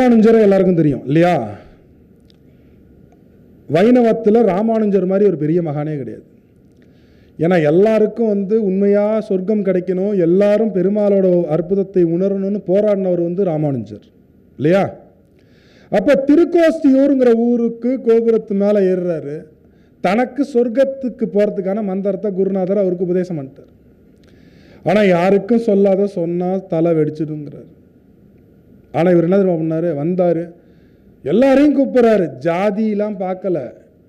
ராமானுஜரை எல்லாருக்கும் தெரியும் இல்லையா? வைணவத்தில் ராமானுஜர் மாதிரி ஒரு பெரிய மகானே கிடையாது. ஏன்னா எல்லாருக்கும் வந்து உண்மையாக சொர்க்கம் கிடைக்கணும் எல்லாரும் பெருமாளோட அற்புதத்தை உணரணும்னு போராடினவர் வந்து ராமானுஜர் இல்லையா? அப்போ திருக்கோஸ்தியூருங்கிற ஊருக்கு கோபுரத்து மேலே ஏறுறாரு. தனக்கு சொர்க்கத்துக்கு போகிறதுக்கான மந்திரத்தை குருநாதர் அவருக்கு உபதேசம் பண்ணிட்டார். ஆனால் யாருக்கும் சொல்லாத சொன்னால் தலை வெடிச்சிடுங்கிறார் ஆனால் இவர் என்ன தெரியுமா பண்ணார்? வந்தார். எல்லாரையும் கூப்பிட்றாரு. ஜாதியெலாம் பார்க்கல.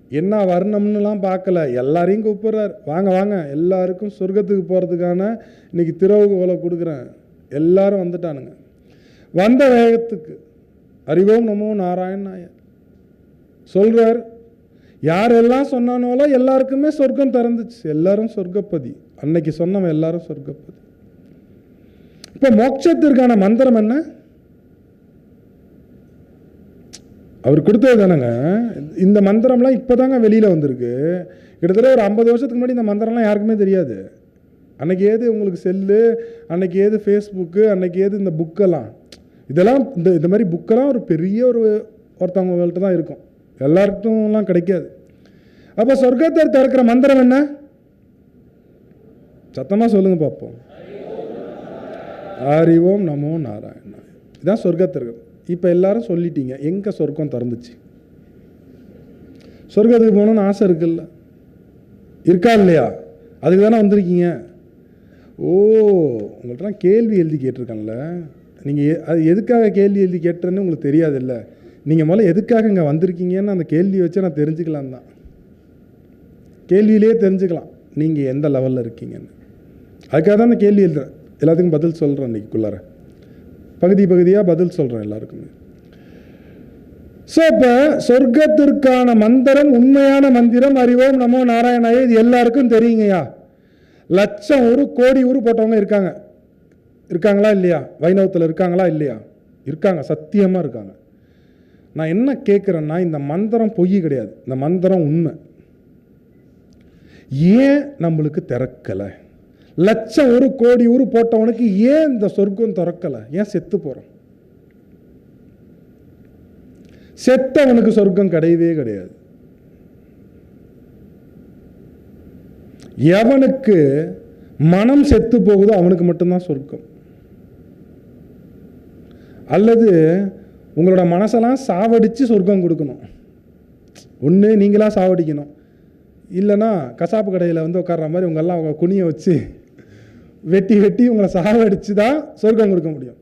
என்ன வர்ணம்னுலாம் பார்க்கல. எல்லாரையும் கூப்பிட்றாரு. வாங்க வாங்க. எல்லாருக்கும் சொர்க்கத்துக்கு போகிறதுக்கான இன்னைக்கு திறவுகோலை கொடுக்குறேன். எல்லாரும் வந்துட்டானுங்க. வந்த வேகத்துக்கு அறிவோம் நமோ நாராயண் நாயர் சொல்கிறார் யாரெல்லாம் சொன்னானோல எல்லாருக்குமே சொர்க்கம் திறந்துச்சு. எல்லாரும் சொர்க்கப்பதி. அன்னைக்கு சொன்னவன் எல்லாரும் சொர்க்கப்பதி. இப்போ மோட்சத்திற்கான மந்திரம் என்ன? அவர் கொடுத்தது தானேங்க. இந்த மந்திரம்லாம் இப்போ தாங்க வெளியில் வந்திருக்கு. கிட்டத்தட்ட ஒரு ஐம்பது வருஷத்துக்கு முன்னாடி இந்த மந்திரம்லாம் யாருக்குமே தெரியாது. அன்னைக்கு ஏது உங்களுக்கு செல்லு அன்னைக்கு ஏது ஃபேஸ்புக்கு அன்னைக்கு ஏது இந்த புக்கெல்லாம் இதெல்லாம் இந்த இந்த மாதிரி புக்கெல்லாம் ஒரு பெரிய ஒரு ஒருத்தவங்கள்ட்ட தான் இருக்கும். எல்லார்ட்டும்லாம் கிடைக்காது. அப்போ சொர்க்கத்தை திறக்கிற மந்திரம் என்ன? சத்தமாக சொல்லுங்க பார்ப்போம் அறிவோம். நமோ நாராயணா இதுதான் சொர்க்கத்திற்கு இப்போ எல்லாரும் சொல்லிட்டீங்க எங்கே சொர்க்கம் திறந்துச்சு? சொர்க்கத்துக்கு போகணும்னு ஆசை இருக்குல்ல? இருக்கா இல்லையா? அதுக்கு தானே வந்திருக்கீங்க. ஓ உங்கள்கிட்டலாம் கேள்வி எழுதி கேட்டிருக்கேன்ல. நீங்கள் அது எதுக்காக கேள்வி எழுதி கேட்டுறேன்னு உங்களுக்கு தெரியாதுல்ல. நீங்கள் முதல்ல எதுக்காக இங்கே வந்திருக்கீங்கன்னு அந்த கேள்வியை வச்சு நான் தெரிஞ்சுக்கலாம் தான். கேள்வியிலே தெரிஞ்சுக்கலாம் நீங்கள் எந்த லெவலில் இருக்கீங்கன்னு. அதுக்காக தான் அந்த கேள்வி எழுதுறேன். எல்லாத்துக்கும் பதில் சொல்கிறேன் இன்னைக்குள்ளார பகுதி பகுதியாக பதில் சொல்கிறேன் எல்லாருக்குமே. ஸோ இப்போ சொர்க்கத்திற்கான மந்திரம் உண்மையான மந்திரம் அறிவோம் நமோ நாராயணாய இது எல்லாருக்கும் தெரியுங்கய்யா. லட்சம் ஒரு கோடி ஊர் போட்டவங்க இருக்காங்க. இருக்காங்களா இல்லையா? வைணவத்தில் இருக்காங்களா இல்லையா? இருக்காங்க சத்தியமாக இருக்காங்க. நான் என்ன கேட்குறேன்னா இந்த மந்திரம் பொய் கிடையாது. இந்த மந்திரம் உண்மை. ஏன் நம்மளுக்கு திறக்கலை? லட்சம் ஒரு கோடி ஊர் போட்டவனுக்கு ஏன் இந்த சொர்க்கம் திறக்கலை? ஏன் செத்து போகிறான் செத்தவனுக்கு சொர்க்கம் கிடையவே கிடையாது. எவனுக்கு மனம் செத்து போகுதோ அவனுக்கு மட்டும்தான் சொர்க்கம். அல்லது உங்களோட மனசெல்லாம் சாவடித்து சொர்க்கம் கொடுக்கணும். ஒன்று நீங்களாக சாவடிக்கணும். இல்லைன்னா கசாப்பு கடையில் வந்து உட்கார்ற மாதிரி உங்கள்லாம் அவங்க குனியை வச்சு வெட்டி வெட்டி உங்களை சாவடிச்சு தான் சொர்க்கம் கொடுக்க முடியும்.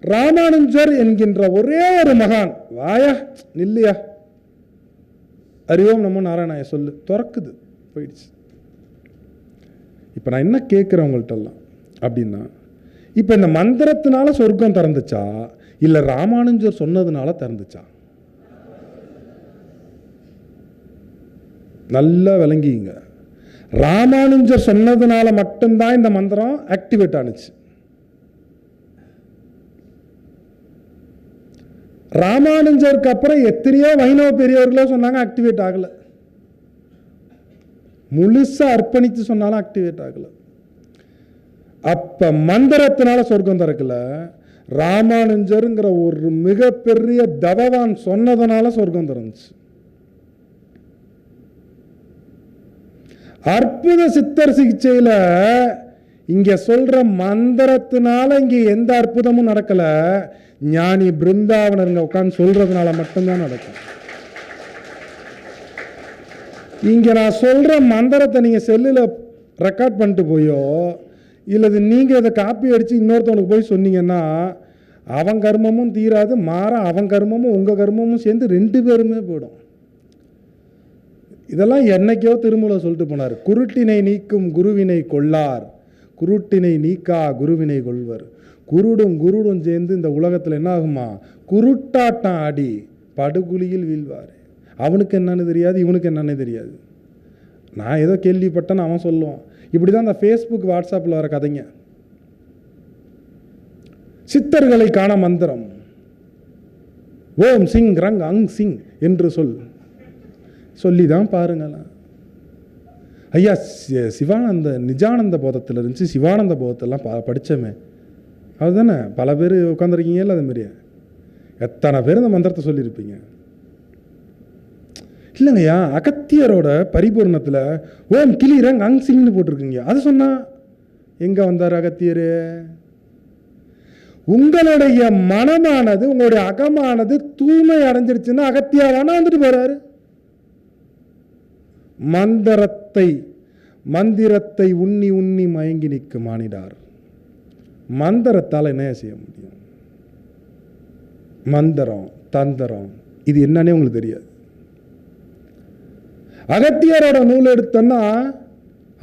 ராமானுஜர் என்கின்ற ஒரே ஒரு மகான் வாயா நில்லையா. அறிவோம் நம்ம நாராயணாய சொல்லு. திறக்குது போயிடுச்சு. இப்போ நான் என்ன கேட்குறேன் உங்கள்கிட்டலாம் அப்படின்னா இப்போ இந்த மந்திரத்தினால சொர்க்கம் திறந்துச்சா? இல்லை ராமானுஜர் சொன்னதுனால திறந்துச்சா? நல்லா விளங்கிங்க. ராமானுஜர் சொன்னதுனால மட்டும்தான் இந்த மந்திரம் ஆக்டிவேட் ஆனுச்சு. ராமானுஜருக்கு அப்புறம் எத்தனையோ வைணவ பெரியவர்களோ சொன்னாங்க ஆக்டிவேட் ஆகலை. முழுசா அர்ப்பணித்து சொன்னாலும் ஆக்டிவேட் ஆகலை. அப்ப மந்திரத்தினால சொர்க்கம் திறக்கல. ராமானுஜருங்கிற ஒரு மிகப்பெரிய தவவான் சொன்னதுனால சொர்க்கம் திறந்துச்சு. அற்புத சித்தர் சிகிச்சையில் இங்கே சொல்கிற மந்திரத்தினால இங்கே எந்த அற்புதமும் நடக்கலை. ஞானி பிருந்தாவனருங்க உட்காந்து சொல்கிறதுனால மட்டும்தான் நடக்கும். இங்கே நான் சொல்கிற மந்திரத்தை நீங்கள் செல்லில் ரெக்கார்ட் பண்ணிட்டு போயோ இல்லது நீங்கள் அதை காப்பி அடித்து இன்னொருத்தவனுக்கு போய் சொன்னீங்கன்னா அவன் கர்மமும் தீராது மாற அவன் கர்மமும் உங்கள் கர்மமும் சேர்ந்து ரெண்டு பேருமே போயிடும். இதெல்லாம் என்னைக்கோ திருமூல சொல்லிட்டு போனார். குருட்டினை நீக்கும் குருவினை கொள்ளார். குருட்டினை நீக்கா குருவினை கொள்வர். குருடும் குருடும் சேர்ந்து இந்த உலகத்தில் என்ன ஆகுமா? குருட்டாட்டம் ஆடி படுகுழியில் வீழ்வார். அவனுக்கு என்னன்னு தெரியாது இவனுக்கு என்னன்னு தெரியாது. நான் ஏதோ கேள்விப்பட்டேன்னு அவன் சொல்லுவான். இப்படி தான் இந்த ஃபேஸ்புக் வாட்ஸ்அப்பில் வர கதைங்க. சித்தர்களை காண மந்திரம். ஓம் சிங் ரங் அங் சிங் என்று சொல். சொல்லி தான் பாருங்களேன். ஐயா சி- சிவானந்த நிஜானந்த போதத்தில் இருந்துச்சு சிவானந்த போதத்தெல்லாம் பா படித்தோமே அதுதானே? பல பேர் உட்காந்துருக்கீங்கல்ல அது மாதிரியே எத்தனை பேர் இந்த மந்திரத்தை சொல்லியிருப்பீங்க? இல்லைங்கய்யா அகத்தியரோட பரிபூர்ணத்தில் ஓம் கிளிரங் அங் சிங்னு போட்டிருக்கீங்க. அது சொன்னால் எங்கே வந்தார் அகத்தியர்? உங்களுடைய மனமானது உங்களுடைய அகமானது தூய்மை அடைஞ்சிருச்சுன்னா அகத்தியாவானா வந்துட்டு போகிறாரு மந்திரத்தை மந்திரத்தை உண்ணி உண்ணி மயங்கி நிற்கும் மானிடார் மந்திரத்தால் என்ன செய்ய முடியும்? மந்திரம் தந்திரம் இது என்னன்னே உங்களுக்கு தெரியாது. அகத்தியரோட நூல் எடுத்தோன்னா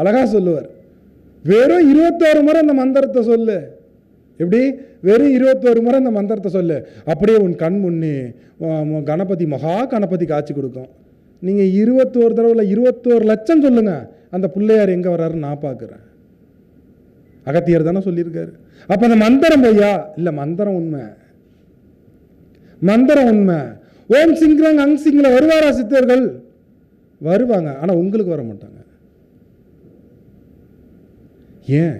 அழகா சொல்லுவார். வெறும் இருபத்தோரு முறை இந்த மந்திரத்தை சொல்லு. எப்படி? வெறும் இருபத்தோரு முறை இந்த மந்திரத்தை சொல்லு. அப்படியே உன் கண் முன்னே கணபதி மகா கணபதி காட்சி கொடுக்கும். நீங்கள் இருபத்தோரு தடவை இல்லை இருபத்தோரு லட்சம் சொல்லுங்க. அந்த பிள்ளையார் எங்கே வர்றாருன்னு நான் பார்க்குறேன். அகத்தியர் தானே சொல்லியிருக்காரு. அப்போ அந்த மந்திரம் பொய்யா? இல்லை மந்திரம் உண்மை. மந்திரம் உண்மை. ஓம் சிங்ரங் அங் சிங்கில் வருவாரா சித்தர்கள்? வருவாங்க ஆனால் உங்களுக்கு வர மாட்டாங்க. ஏன்?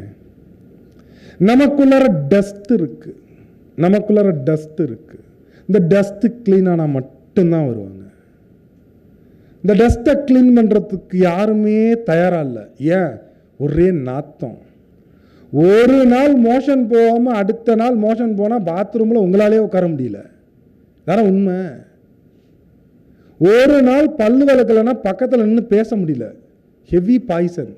நமக்குள்ளார டஸ்ட் இருக்கு. நமக்குள்ளார டஸ்ட் இருக்கு. இந்த டஸ்ட் கிளீன் ஆனால் மட்டும்தான் வருவாங்க. இந்த டஸ்ட்டை க்ளீன் பண்ணுறதுக்கு யாருமே தயாராக இல்லை. ஏன்? ஒரே நாத்தம். ஒரு நாள் மோஷன் போகாமல் அடுத்த நாள் மோஷன் போனால் பாத்ரூமில் உங்களாலே உட்கார முடியல. தானே உண்மை. ஒரு நாள் பல்லு விளக்கலைன்னா பக்கத்தில் நின்று பேச முடியல. ஹெவி பாய்சன்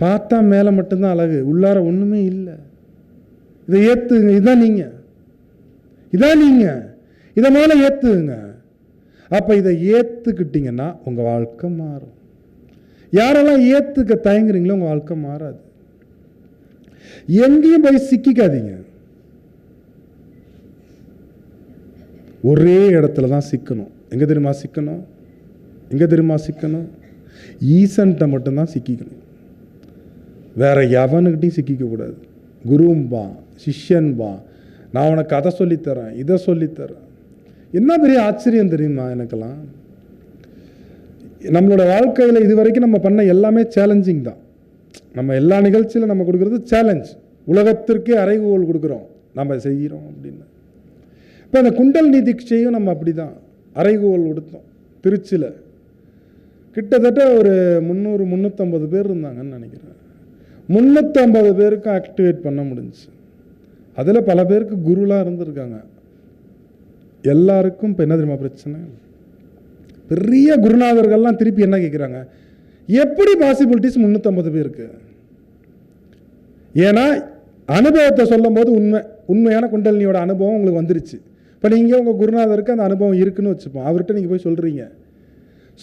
பார்த்தா மேலே மட்டும்தான் அழகு. உள்ளார ஒன்றுமே இல்லை. இதை ஏற்றுங்க இதான் நீங்கள் இதான் நீங்கள் இதை மேலே ஏற்றுங்க அப்போ இதை ஏற்றுக்கிட்டீங்கன்னா உங்கள் வாழ்க்கை மாறும். யாரெல்லாம் ஏற்றுக்க தயங்குறீங்களோ உங்கள் வாழ்க்கை மாறாது. எங்கேயும் போய் சிக்கிக்காதீங்க. ஒரே இடத்துல தான் சிக்கணும். எங்கே தெரியுமா சிக்கணும்? எங்கே தெரியுமா சிக்கணும்? ஈசன்ட்ட மட்டும்தான் சிக்கிக்கணும். வேற எவனுக்கிட்டையும் சிக்கிக்க கூடாது. சிஷ்யன் சிஷ்யன்பா நான் உனக்கு அதை சொல்லித்தரேன் இதை சொல்லித்தரேன். என்ன பெரிய ஆச்சரியம் தெரியுமா எனக்கெல்லாம்? நம்மளோட வாழ்க்கையில் இது வரைக்கும் நம்ம பண்ண எல்லாமே சேலஞ்சிங் தான். நம்ம எல்லா நிகழ்ச்சியில் நம்ம கொடுக்குறது சேலஞ்ச் உலகத்திற்கே அறைகோல் கொடுக்குறோம். நம்ம செய்கிறோம் அப்படின்னு. இப்போ அந்த குண்டல் தீட்சையும் நம்ம அப்படி தான் அறைகோல் கொடுத்தோம். திருச்சியில். கிட்டத்தட்ட ஒரு முந்நூறு முந்நூற்றம்பது பேர் இருந்தாங்கன்னு நினைக்கிறேன். முந்நூற்றம்பது பேருக்கு ஆக்டிவேட் பண்ண முடிஞ்சுச்சு. அதில் பல பேருக்கு குருலாம் இருந்திருக்காங்க. எல்லாருக்கும் இப்போ என்ன தெரியுமா பிரச்சனை? பெரிய குருநாதர்கள்லாம் திருப்பி என்ன கேட்குறாங்க எப்படி பாசிபிலிட்டிஸ் முந்நூற்றம்பது பேருக்கு? ஏன்னா அனுபவத்தை சொல்லும் போது உண்மை உண்மையான குண்டலினியோட அனுபவம் உங்களுக்கு வந்துருச்சு. இப்போ நீங்கள் உங்கள் குருநாதருக்கு அந்த அனுபவம் இருக்குன்னு வச்சுப்போம். அவர்கிட்ட நீங்கள் போய் சொல்கிறீங்க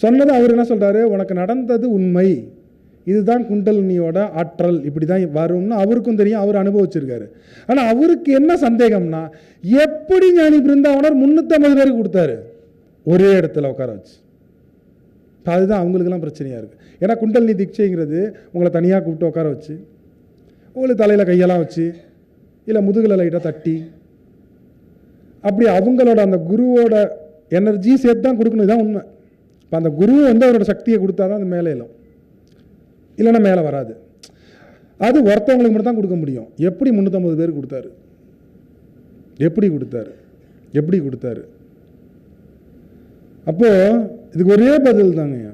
சொன்னது அவர் என்ன சொல்கிறாரு உனக்கு நடந்தது உண்மை. இதுதான் குண்டலினியோட ஆற்றல். இப்படி தான் வரும்னு அவருக்கும் தெரியும் அவர் அனுபவிச்சிருக்காரு. ஆனால் அவருக்கு என்ன சந்தேகம்னா எப்படி ஞானி பிருந்தாவனர் முந்நூற்றம்பது பேருக்கு கொடுத்தாரு? ஒரே இடத்துல உட்கார வச்சு. அதுதான் அவங்களுக்கெல்லாம் பிரச்சனையாக இருக்குது ஏன்னா குண்டலினி தீட்சைங்கிறது உங்களை தனியாக கூப்பிட்டு உட்கார வச்சு உங்களுக்கு தலையில் கையெல்லாம் வச்சு இல்லை முதுகில் லைட்டாக தட்டி அப்படி அவங்களோட அந்த குருவோட எனர்ஜி சேர்த்து தான் கொடுக்கணும். இதான் உண்மை. இப்போ அந்த குரு வந்து அவரோட சக்தியை கொடுத்தா தான் அந்த மேலே இல்லைன்னா மேலே வராது. அது ஒருத்தவங்களுக்கு மட்டும் தான் கொடுக்க முடியும். எப்படி முந்நூற்றம்பது பேர் கொடுத்தாரு? எப்படி கொடுத்தாரு? எப்படி கொடுத்தாரு? அப்போது இதுக்கு ஒரே பதில் தாங்கய்யா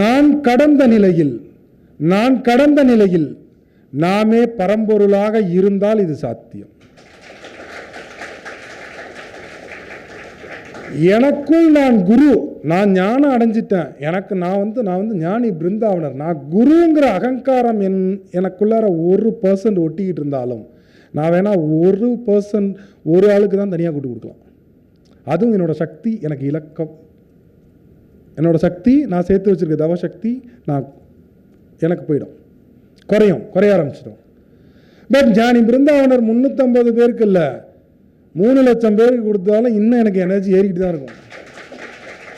நான் கடந்த நிலையில் நான் கடந்த நிலையில் நாமே பரம்பொருளாக இருந்தால் இது சாத்தியம். எனக்குள் நான் குரு. நான் ஞானம் அடைஞ்சிட்டேன். எனக்கு நான் வந்து நான் வந்து ஞானி பிருந்தாவனர். நான் குருங்கிற அகங்காரம் என் எனக்குள்ளார ஒரு பர்சன்ட் ஒட்டிக்கிட்டு இருந்தாலும் நான் வேணால் ஒரு பர்சன்ட் ஒரு ஆளுக்கு தான் தனியாக கூட்டு கொடுக்கலாம். அதுவும் என்னோட சக்தி எனக்கு இலக்கம். என்னோடய சக்தி நான் சேர்த்து வச்சிருக்க தவ சக்தி நான் எனக்கு போயிடும். குறையும். குறைய ஆரம்பிச்சிடும். பட் ஞானி பிருந்தாவனர் முந்நூற்றம்பது பேருக்கு இல்லை. மூணு லட்சம் பேருக்கு கொடுத்தாலும் இன்னும் எனக்கு எனர்ஜி ஏறிக்கிட்டு தான் இருக்கும்.